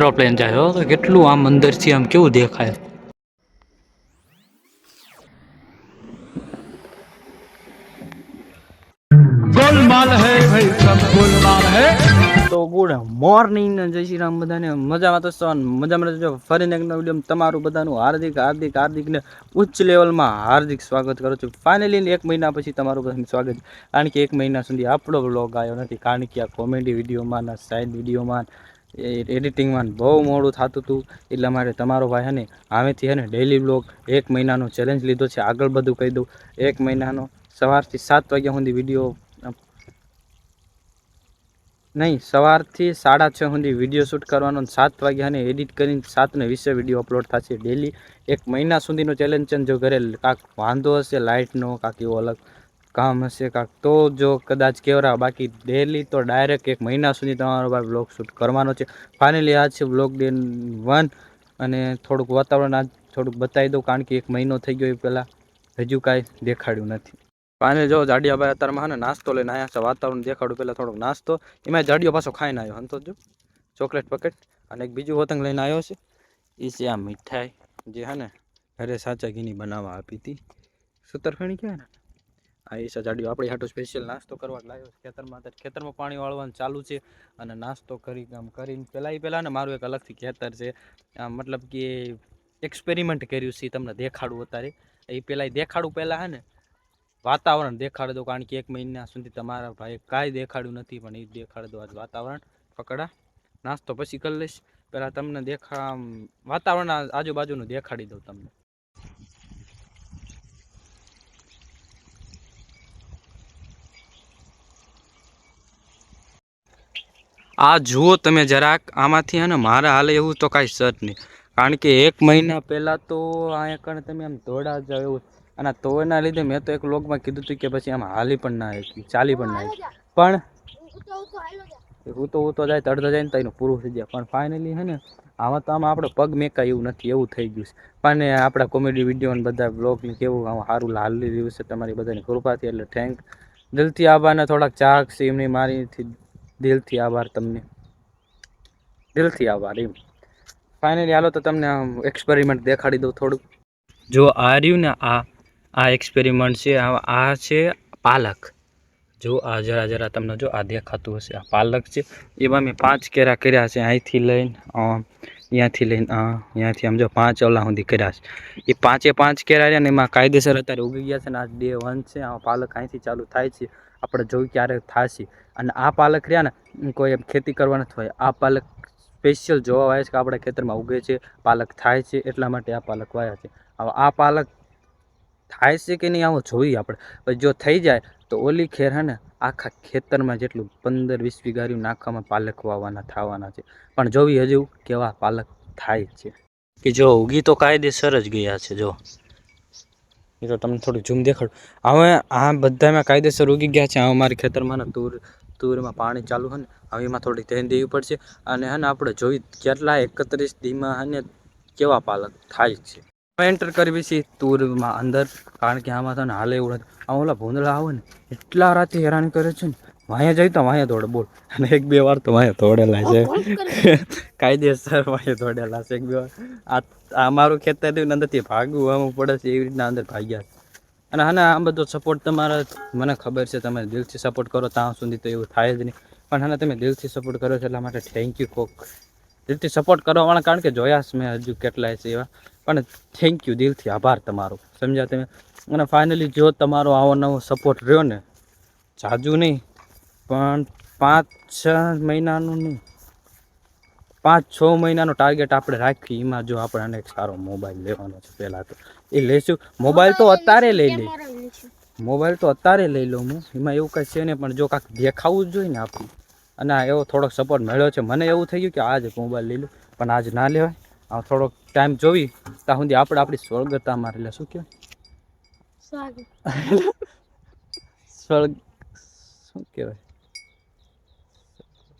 Aeroplane જાય તો કેટલું આમ અંદરથી આમ કેવું દેખાય? તો ગુડ મોર્નિંગ જય શ્રી રામ બધાને. મજામાં તો મજામાં રહેજો. ફરીને એક નવો તમારું બધાનું હાર્દિક હાર્દિક હાર્દિક ને ઉચ્ચ લેવલમાં હાર્દિક સ્વાગત કરું છું. ફાઇનલી એક મહિના પછી તમારું બધાનું સ્વાગત. કારણ કે એક મહિના સુધી આપણો બ્લોગ આવ્યો નથી. કારણ કે આ કોમેડી વિડીયોમાં ના સાઇડ વિડીયોમાં એડિટિંગમાં બહુ મોડું થતું હતું એટલા માટે તમારો ભાઈ હે ને, આમેથી હે ને ડેલી વ્લોગ એક મહિનાનો ચેલેન્જ લીધો છે. આગળ બધું કહી દઉં. એક મહિનાનો સવારથી સાત વાગ્યા સુધી વીડિયો નહીં, સવારથી સાડા છ સુધી વીડિયો શૂટ કરવાનો સાત વાગ્યા અને એડિટ કરીને સાતને વીસે વીડિયો અપલોડ થશે ડેલી એક મહિના સુધીનો ચેલેન્જ છે જો ઘરે કાંક વાંધો હશે લાઇટનો કાંક એવો અલગ કામ હશે કાંક. તો જો કદાચ કેવરા, બાકી ડેલી તો ડાયરેક્ટ એક મહિના સુધી તમારો ભાઈ બ્લોગ શૂટ કરવાનો છે. ફાઇનલી આજ છે બ્લોગ ડે વન અને થોડુંક વાતાવરણ આજ થોડુંક બતાવી દઉં, કારણ કે એક મહિનો થઈ ગયો એ પહેલાં. હજુ કાંઈ દેખાડ્યું નથી. પાણી જો જાડિયાભાઈ અત્યારમાં ને નાસ્તો લઈને આવ્યા છે, વાતાવરણ દેખાડું પહેલાં થોડોક નાસ્તો. એમાં જાડિયો પાછો ખાઈને આવ્યો હંતો જો. ચોકલેટ પકેટ અને એક બીજું વતંગ લઈને આવ્યો છે. એ છે આ મીઠાઈ, જે હે ને, ઘરે સાચા ઘીની બનાવવા આપી હતી. સુતરફેણી કહેવાય ને? આ એ છે આપણે આપણી સ્પેશિયલ નાસ્તો કરવા લાવ્યો ખેતરમાં અત્યારે ખેતરમાં પાણી વાળવાનું ચાલુ છે અને નાસ્તો કરી આમ કરીને પહેલાં એ પહેલાં ને મારું એક અલગથી ખેતર છે. આમ મતલબ કે એક્સપેરિમેન્ટ કર્યું છે તમને દેખાડું અત્યારે. એ પહેલાં દેખાડું પહેલાં હે વાતાવરણ દેખાડી દો કારણ કે એક મહિના સુધી તમારા ભાઈ કાંઈ દેખાડ્યું નથી પણ એ દેખાડી દો આજ વાતાવરણ. પકડા, નાસ્તો પછી કરી લઈશ. પહેલાં તમને દેખા વાતાવરણ આજુબાજુનું દેખાડી દઉં તમને. આ જુઓ તમે જરાક આમાંથી હે ને મારા હાલે એવું તો કાંઈ સર નહીં. કારણ કે એક મહિના પહેલાં તો અહીંયા કણ તમે આમ દોડા જાવ એવું. અને તો એના લીધે મેં તો એક લોગમાં કીધું હતું કે પછી આમ હાલી પણ ના આવી ચાલી પણ ના આવી પણ હું તો હું તો જાય તડતો જાય ને તો એનું પૂરું થઈ જાય. પણ ફાઇનલી હે ને, આમાં તો આમાં આપણે પગ મેકાય એવું નથી, એવું થઈ ગયું છે. પણ આપણા કોમેડી વીડિયો અને બધા બ્લોગને કેવું, આમ સારું હાલી રહ્યું છે તમારી બધાની કૃપાથી, એટલે થેન્ક દિલથી આભારને થોડાક ચાક છે, એમની મારીથી દિલથી આભાર તમને. દિલથી આભાર એમ. ફાઇનલી હાલો તો તમને એક્સપેરિમેન્ટ દેખાડી દઉં થોડુંક. જો આ રહ્યું ને આ આ એક્સપેરિમેન્ટ છે, આ છે પાલક. જો આ જરા જરા તમને જો આ દેખાતું હશે, આ પાલક છે. એમાં મેં પાંચ કેરા કર્યા છે અહીંથી લઈને અહીંયાથી લઈને અહીંયાથી આમ જો પાંચ ઓલા સુધી કર્યા છે. એ પાંચે પાંચ કેરા રહ્યા ને એમાં કાયદેસર અત્યારે ઉગી ગયા છે ને આ ડે વન છે, આ પાલક અહીંથી ચાલુ થાય છે. આપણે જોયું ક્યારે થશે. અને આ પાલક રહ્યા ને કોઈ એમ ખેતી કરવા નથી હોય આ પાલક સ્પેશિયલ જોવા વાય છે કે આપણા ખેતરમાં ઉગે છે, પાલક થાય છે, એટલા માટે આ પાલક વાયા છે. હવે આ પાલક થાય છે કે નહીં, આવો જોઈએ આપણે. પછી જો થઈ જાય, તો ઓલી ખેર હે ને, આખા ખેતરમાં જેટલું પંદર વીસ વીઘાર્યું નાખવામાં પાલક વાવવાના, થવાના છે. પણ જોવી હજુ કેવા પાલક થાય છે. કે જો ઉગી તો કાયદેસર જ ગયા છે, જો. એ તો તમને થોડું ઝૂમ દેખાડું. હવે આ બધામાં કાયદેસર ઉગી ગયા છે. હવે મારી ખેતરમાં તૂર તુર, તુરમાં પાણી ચાલુ છે ને, હવે એમાં થોડી ધ્યાન દેવી પડશે. અને હે ને, આપણે જોઈ કેટલા એકત્રીસ દીમાં હે કેવા પાલક થાય છે. એન્ટર કરવી છે તુરમાં અંદર. કારણ કે આમાં તો હાલે એવું આ ઓલા ભૂંદડા આવે ને, એટલા રાતે હેરાન કરે છે ને. વાંયા જઈ તો વાયા દોડે બોલ. અને એક બે વાર તો વાયા દોડેલા છે. કાયદેસર વાયા દોડેલા છે. એક બે વાર. આ મારું ખેતર થયું અંદરથી ભાગવું આમ પડે છે એવી રીતના અંદર ભાગ્યા છે. અને હા આ બધો સપોર્ટ તમારા મને ખબર છે તમે દિલથી સપોર્ટ કરો ત્યાં સુધી તો એવું થાય જ નહીં. પણ હા તમે દિલથી સપોર્ટ કરો છો એટલા માટે થેન્ક યુ કોક. દિલથી સપોર્ટ કરવાવાળા કારણ કે જોયા છે મેં હજુ કેટલાય છે એવા. પણ થેન્ક યુ દિલથી આભાર તમારો. સમજ્યા તમે? અને ફાઇનલી જો તમારો આવો નવો સપોર્ટ રહ્યો ને જાજુ નહીં. પણ પાંચ છ મહિનાનું નહીં. પાંચ છ મહિનાનો ટાર્ગેટ આપણે રાખી એમાં જો આપણે અનેક સારો મોબાઈલ લેવાનો છે પહેલાં તો. એ લઈશું મોબાઈલ તો અત્યારે લઈ લઈ મોબાઈલ તો અત્યારે લઈ લઉં હું. એમાં એવું કંઈ છે નહીં પણ જો કાંઈક દેખાવું જ જોઈએ ને આપણું. અને આ એવો થોડોક સપોર્ટ મળ્યો છે. મને એવું થઈ ગયું કે આજ મોબાઈલ લઈ લઉં પણ આજ ના લેવાય. આ થોડોક ટાઈમ જોવી ત્યાં સુધી આપણે આપણી સ્વર્ગતા મારે એટલે શું કહેવાય? સ્વર્ગ શું કહેવાય?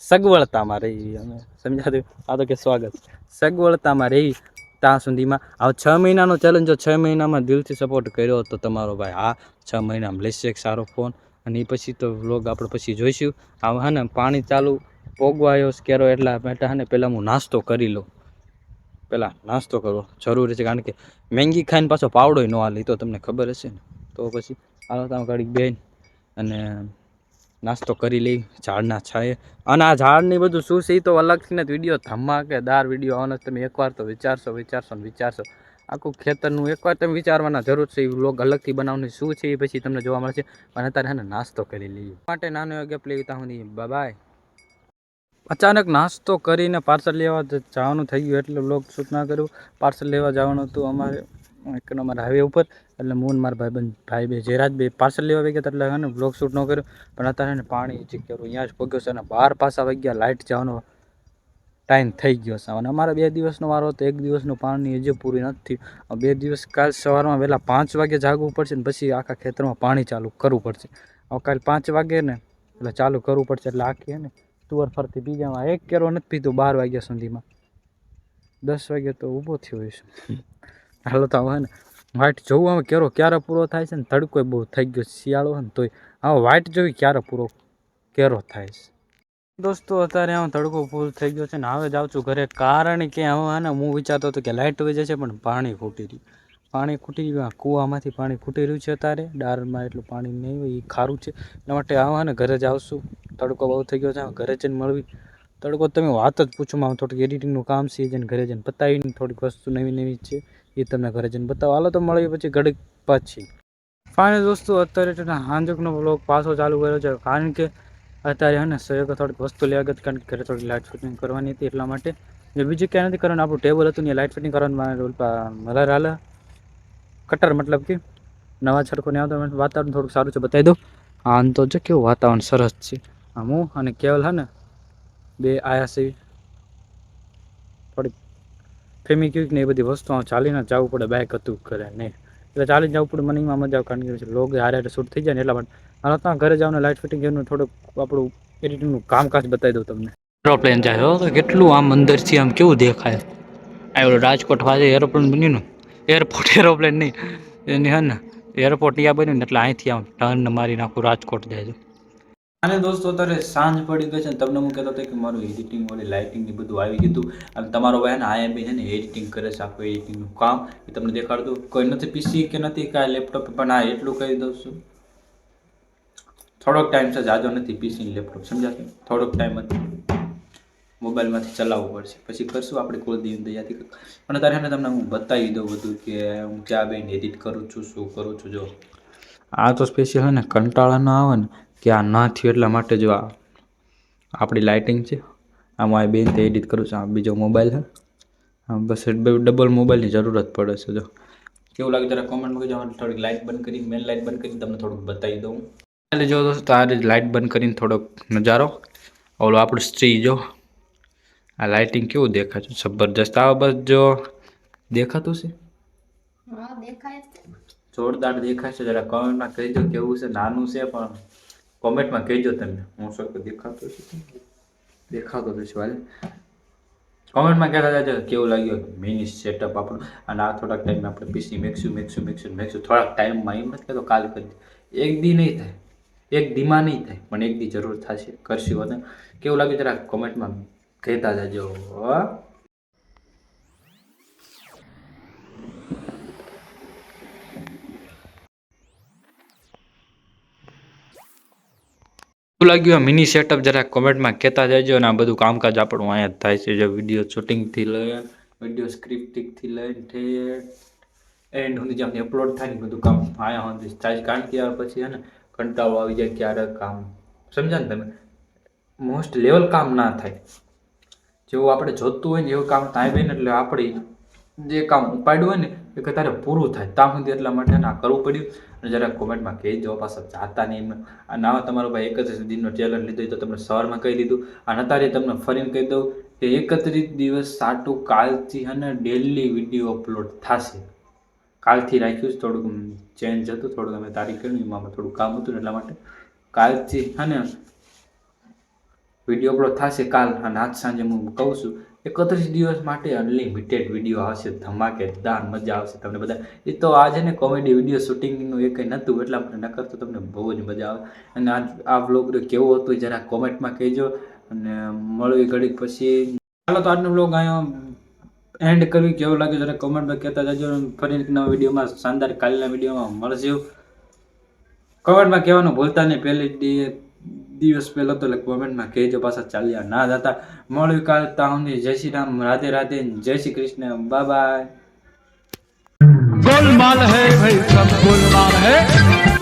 સગવડતામાં રહી અમે સમજાતું આ તો કે સ્વાગત. સગવડતામાં રહી ત્યાં સુધીમાં. હવે છ મહિનાનો ચેલેન્જ જો છ મહિનામાં દિલથી સપોર્ટ કર્યો તો તમારો ભાઈ, હા, છ મહિનામાં લેશે એક સારો ફોન અને એ પછી તો વ્લોગ આપણે પછી જોઈશું. આ હા ને, પાણી ચાલુ પોગવાયો કેરો એટલા બેટા ને, પહેલાં હું નાસ્તો કરી લઉં. પહેલાં નાસ્તો કરવો જરૂરી છે, કારણ કે મેંગી ખાઈને પાછો પાવડો ન હાલે તો તમને ખબર હશે ને. તો પછી હાલો તમે ઘડીક બેન અને નાસ્તો કરી લઈ, ઝાડના છાંયે. અને આ ઝાડની બધું શું છે એ તો અલગથી ને વીડિયો ધમાકેદાર વીડિયો આવવાનો તમે એકવાર તો વિચારશો વિચારશો ને વિચારશો. આખું ખેતરનું એકવાર તમે વિચારવાના જરૂર છે એ વ્લોગ અલગથી બનાવવાની શું છે એ પછી તમને જોવા મળશે. અને અત્યારે એને નાસ્તો કરી લઈએ. માટે નાનો ગેપ લઈ ત્યાં બાય અચાનક નાસ્તો કરીને પાર્સલ લેવા જવાનું થઈ ગયું. એટલે લોક સૂચના કર્યું. પાર્સલ લેવા જવાનું હતું અમારે. એક નંબર હાઈવે ઉપર. એટલે હું મારા ભાઈબંધ ભાઈ બે જયરાજ બે પાર્સલ લેવા ગયા એટલે હે વ્લોગ શૂટ ન કર્યો. પણ અત્યારે ને પાણી ચેક કર્યું, અહીંયા જ પગ્યો છે અને બાર પાછા વાગ્યા ગયા લાઇટ જવાનો ટાઈમ થઈ ગયો છે. અને અમારે બે દિવસનો વારો હતો, એક દિવસનું પાણી હજી પૂરી નથી બે દિવસ કાલ સવારમાં વહેલા પાંચ વાગે જાગવું પડશે ને પછી આખા ખેતરમાં પાણી ચાલુ કરવું પડશે. હવે કાલ પાંચ વાગે ને એટલે ચાલુ કરવું પડશે. એટલે આખી ને તુવર ફરતી બીજામાં એક કેરો નથી પીધું બાર વાગ્યા સુધીમાં. દસ વાગે તો ઊભો થયો હોઈશ હાલો તો હવે ને વાઇટ જોવું હવે કેરો ક્યારે પૂરો થાય છે ને તડકો બહુ થઈ ગયો શિયાળો હોય ને તોય. હવે વાઇટ જોવી ક્યારે પૂરો કેરો થાય છે. દોસ્તો, અત્યારે હું તડકો ફૂલ થઈ ગયો છે ને હવે જાઉં છું ઘરે. કારણ કે હવે ને હું વિચારતો હતો કે લાઇટ વહી જશે પણ પાણી ખૂટી રહ્યું. પાણી ખૂટી આ કૂવામાંથી પાણી ખૂટી રહ્યું છે અત્યારે. ડારમાં એટલું પાણી નહીં હોય એ ખારું છે. એના માટે આવા ને ઘરે જ આવશું. તડકો બહુ થઈ ગયો છે ઘરે જઈને મળવી. તડકો તમે વાત જ પૂછો માં થોડીક એડિટિંગનું કામ છે, એ જઈને ઘરે જઈને પતાવીને થોડીક વસ્તુ નવી નવી છે. એ તમને ઘરે જઈને બતાવો. હાલો તો મળીએ પછી ઘડીક પછી. ફાઇનલ દોસ્તો, અત્યારે છે ને હાંજકનો વ્લોગ પાછો ચાલુ કર્યો છે. કારણ કે અત્યારે હે ને સહયોગ થોડીક વસ્તુ લેવા ગઈ કારણ કે ઘરે થોડી લાઇટ ફિટિંગ કરવાની હતી એટલા માટે. મેં બીજું ક્યાંય નથી કરવાનું, આપણું ટેબલ હતું ને લાઇટ ફિટિંગ કરવાનું, મારે હાલ મલાર કટર મતલબ કે નવા છડકોને આવતો વાતાવરણ થોડુંક સારું છે, બતાવી દો હા આમ તો જો કેવું વાતાવરણ સરસ છે. હું અને કેવલ હા ને બે આયા છે ફેમી ક્વિક ને એ બધી વસ્તુ આમ ચાલીને જવું પડે બાઇક હતું કરે નહીં એટલે ચાલીને જવું પડે મને એમાં મજા આવે કારણ કે લોગ હારે હારે શૂટ થઈ જાય ને એટલા માટે. હાલ ત્યાં ઘરે જાવ ને લાઇટ ફિટિંગ એનું થોડુંક આપણું એડિટિંગનું કામકાજ બતાવી દઉં તમને. એરોપ્લેન જાય હો, તો કેટલું આમ અંદરથી આમ કેવું દેખાય? આ ઓલું રાજકોટ પાસે એરોપ્લેન બન્યું ને એરપોર્ટ એરોપ્લેન નહીં, એની હે ને એરપોર્ટ ત્યાં બન્યું ને એટલે અહીંથી આમ ટર્ન મારી નાખું રાજકોટ જાય અને દોસ્તો, અત્યારે સાંજ પડી ગઈ છે તમને હું કહેતો હતો કે મારું એડિટિંગ વાળી લાઇટિંગ ને બધું આવી ગયું અને તમારો ભાઈ ને આયા છે ને એડિટિંગ કરે છે આખું એડિટિંગનું કામ. એ તમને દેખાડતું. કોઈ નથી પીસી કે નથી કાંઈ લેપટોપ પણ આ એટલું કહી દઉં છું. થોડોક ટાઈમ છે, જાજો નથી પીસી લેપટોપ સમજાશે થોડોક ટાઈમ જ મોબાઈલમાંથી ચલાવવું પડશે. પછી કરશું આપણે કુળદેવી દયાથી. પણ અત્યારે તમને હું બતાવી દઉં બધું કે હું ક્યાં બેન એડિટ કરું છું, શું કરું છું, જો. આ તો સ્પેશિયલ હોય ને, કંટાળા ન આવે ને. કે આ ના થયું એટલા માટે જો આ આપણી લાઇટિંગ છે. આમાં આ બેન એડિટ કરું છું. આ બીજો મોબાઈલ છે. હા બસ ડબલ મોબાઈલની જરૂરત પડે છે જો. કેવું લાગે જરા કોમેન્ટમાં કહેજો થોડીક લાઇટ બંધ કરી મેન લાઇટ બંધ કરી તમને થોડુંક બતાવી દઉં. એટલે જો દોસ્તો આ લાઇટ બંધ કરીને થોડોક નજારો. ઓલો આપણું સ્ત્રી જો આ લાઇટિંગ કેવું દેખાય છે? જબરજસ્ત. આ બસ જો દેખાતું છે? હા દેખાય છે. જોરદાર દેખાય છે. જરા કોમેન્ટમાં દો કેવું છે? નાનું છે પણ. કોમેન્ટમાં કહેજો તમે. હું સરખું દેખાતો છું દેખાતો તો છે કોમેન્ટમાં કહેતા જાજો કેવું લાગ્યું? મિની સેટઅપ આપણું. અને આ થોડાક ટાઈમમાં આપણે પીસી મેકશું મેકશું મેકશું મેકશું થોડાક ટાઈમમાં એમ નથી કહેતો કાલ કરી એક દી નહીં થાય. એક દીમાં નહીં થાય. પણ એક દી જરૂર થશે કરશું. અને કેવું લાગ્યું? જરા કોમેન્ટમાં કહેતા જાજો. શું લાગ્યું આ મિની સેટઅપ જરા કોમેન્ટમાં કહેતા જજો અને આ બધું કામકાજ આપણું અહીંયા થાય છે. જે વીડિયો શૂટિંગથી લઈને વીડિયો સ્ક્રિપ્ટિંગથી લઈને ઠેઠ એન્ડ સુધી જ્યાં અપલોડ થાય ને બધું કામ આયા સુધી થાય કારણ કે આ પછી છે ને કંટાળો આવી જાય ક્યારેક કામ સમજા ને તમે? મોસ્ટ લેવલ કામ ના થાય. જેવું આપણે જોતું હોય ને એવું કામ થાય ને એટલે આપણે જે કામ ઉપાડ્યું હોય ને એ કે તારે પૂરું થાય ત્યાં સુધી એટલા માટે આ કરવું પડ્યું. અને જરા કોમેન્ટમાં કહેજો, પાછા જાતા નહીં એમ. અને આવા તમારો ભાઈ એકત્રીસ દિનનો ટેલર લીધો તો તમને સવારમાં કહી દીધું. અને અત્યારે તમને ફરીને કહી દઉં કે એકત્રીસ દિવસ સાટું કાલથી અને ડેલી વીડિયો અપલોડ થશે. કાલથી રાખ્યું છે, થોડુંક ચેન્જ હતું, થોડુંક અમે તારીખ કર્યું એમાં થોડું કામ હતું એટલા માટે. કાલથી હે ને વીડિયો અપલોડ થશે કાલ અને આજ સાંજે હું કહું છું એકત્રીસ દિવસ માટે અનલિમિટેડ વીડિયો આવશે ધમાકેદાર મજા આવશે તમને બધા. એ તો આજે ને કોમેડી વીડિયો શૂટિંગનું એ કંઈ નહોતું, એટલા માટે નકર તો તમને બહુ જ મજા આવે. અને આ આ વ્લોગ કેવો હતો જરા કોમેન્ટમાં કહેજો. અને મળવી ઘડીક પછી. ચાલો તો આજનો વ્લોગ અહીંયા એન્ડ કરવી કેવો લાગે જરા કોમેન્ટમાં કહેતા જજો. ફરી નવા વિડીયોમાં, શાનદાર કાલના વિડીયોમાં મળશે. કોમેન્ટમાં કહેવાનું ભૂલતા નહીં. પહેલી દિવસ પહેલો તો એટલે કોમેન્ટમાં કહેજો પાછા ચાલ્યા ના જતા મળવી કાલ તાહુની જય શ્રી રામ રાધે રાધે જય શ્રી કૃષ્ણ બાય બાય गोलमाल है भाई सब गोलमाल है